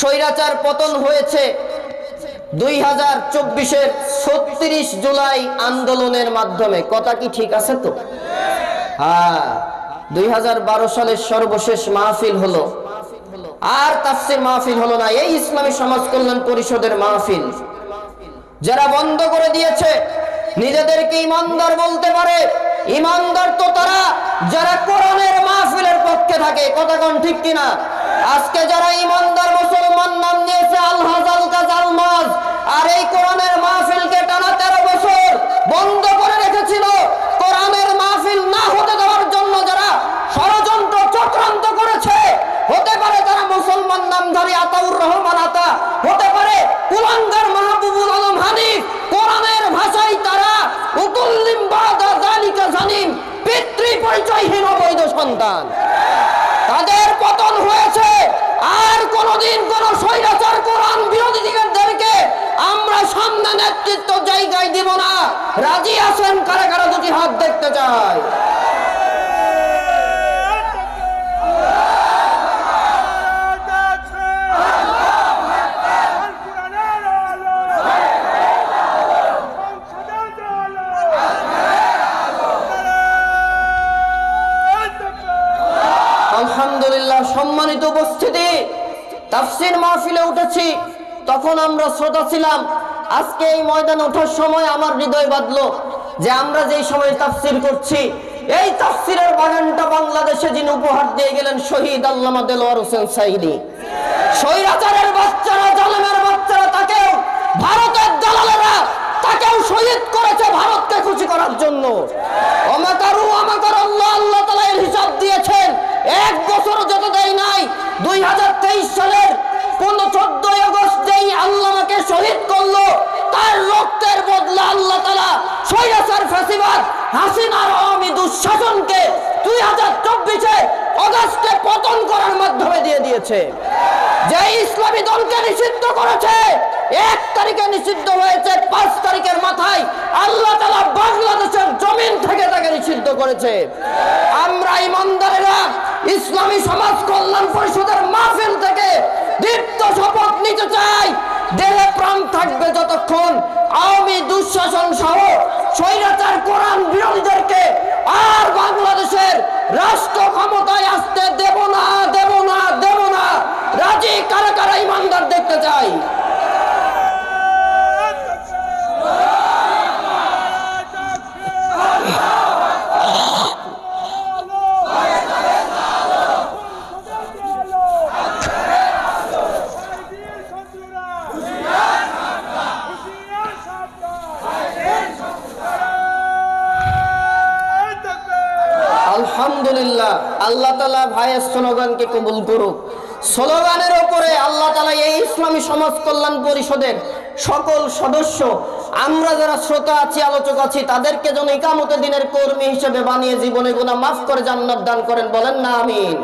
স্বৈরাচার পতন হয়েছে। দুই হাজার চব্বিশের ছত্রিশ জুলাই আন্দোলনের মাধ্যমে। কথা কি ঠিক আছে তো? হ্যাঁ দুই হাজার বারো সালের সর্বশেষ মাহফিল হলো। আর তাফসির মাহফিল হলো না, এই ইসলামী সমাজ কল্যাণ পরিষদের মাহফিল। যারা বন্ধ করে দিয়েছে, নিজেদেরকে ইমানদার বলতে পারে। ইমানদার তো তারা, যারা কোরআনের মাহফিলের পক্ষে থাকে। কথা কোন ঠিক কিনা? আজকে যারা ইমানদার মুসলমান নাম নিয়েছে আলহাজ আলকাজ আলমাজ আর এই কোরআনের মাহফিলকে টানা তেরো বছর বন্ধ করে রেখেছিল। কোরআনের মাহফিল না হতে দেওয়ার জন্য যারা ষড়যন্ত্র চক্রান্ত করেছে, হতে পারে তারা মুসলমান নামধারী আতাউর রহমান আতা, হতে পারে কুলাঙ্গার মাহবুবুল আলম হানিফ, কোরআনের ভাষায় তারা উতুল্লিম বাদা জালিকা জানিম পিতৃ পরিচয়হীন অবৈধ সন্তান। তাদের পতন হয়েছে। আর কোনদিন কোন স্বৈরাচার কোরআন বিরোধীদেরকে আমরা সামনে নেতৃত্ব জায়গায় দিব না। রাজি আছেন কারা কারা দুটি হাত দেখতে চায় আলহামদুলিল্লাহ, সম্মানিত উপস্থিতি। তাফসির মাহফিলে উঠেছি। তখন আমরা শ্রোতা ছিলাম। আজকে এই ময়দানে ওঠার সময় আমার হৃদয় বাঁধলো যে আমরা যেই সময় তাফসির করছি, এই তাফসিরের বাগানটা বাংলাদেশে যিনি উপহার দিয়ে গেলেন শহীদ আল্লামা দেলোয়ার হোসেন সাইদি। স্বৈরাচারের বাচ্চারা, জালেমের বাচ্চারা, তাকেও ভারতের দালালেরা তাকেও শহীদ করেছে ভারতকে খুশি করার জন্য। অমাকার আল্লাহ আল্লাহ তালা এর হিসাব দিয়েছেন, এক বছর দুই হাজার তেইশ সালের কোন চোদ্দই আগস্ট যেই আল্লাহকে শহীদ করল, তার রক্তের বদলা আল্লাহ তালা সৈয়াসার ফাঁসিবাদ হাসিনার আওয়ামী দুঃশাসনকে দুই হাজার চব্বিশে অগস্টে পতন করার মাধ্যমে দিয়ে দিয়েছে। যে ইসলামী দলকে নিষিদ্ধ করেছে, এক তারিখে নিষিদ্ধ হয়েছে, পাঁচ তারিখের মাথায় আল্লাহ তালা বাংলাদেশের জমিন থেকে তাকে নিষিদ্ধ করেছে। আমরা ইমানদারেরা, ইসলামী সমাজ কল্যাণ পরিষদের মাহফিল থেকে দীপ্ত শপথ নিতে চাই। দেহে প্রাণ থাকবে যতক্ষণ আওয়ামী দুঃশাসন সহ স্বৈরাচার কোরআন বিরোধীদেরকে আর বাংলাদেশের রাষ্ট্র ক্ষমতায় আসতে দেব না। দেব না দেব না রাজি কারা কারা ইমানদার দেখতে চাই আলহামদুলিল্লাহ, আল্লাহ তালা ভাইয়ের স্লোগানকে কবুল করুক। স্লোগানের ওপরে আল্লাহ তালা এই ইসলামী সমাজ কল্যাণ পরিষদের সকল সদস্য, আমরা যারা শ্রোতা আছি, আলোচক আছি, তাদেরকে যেন ইকামতে দিনের কর্মী হিসেবে বানিয়ে জীবনে গুণা মাফ করে জান্নাত দান করেন, বলেন না, আমিন।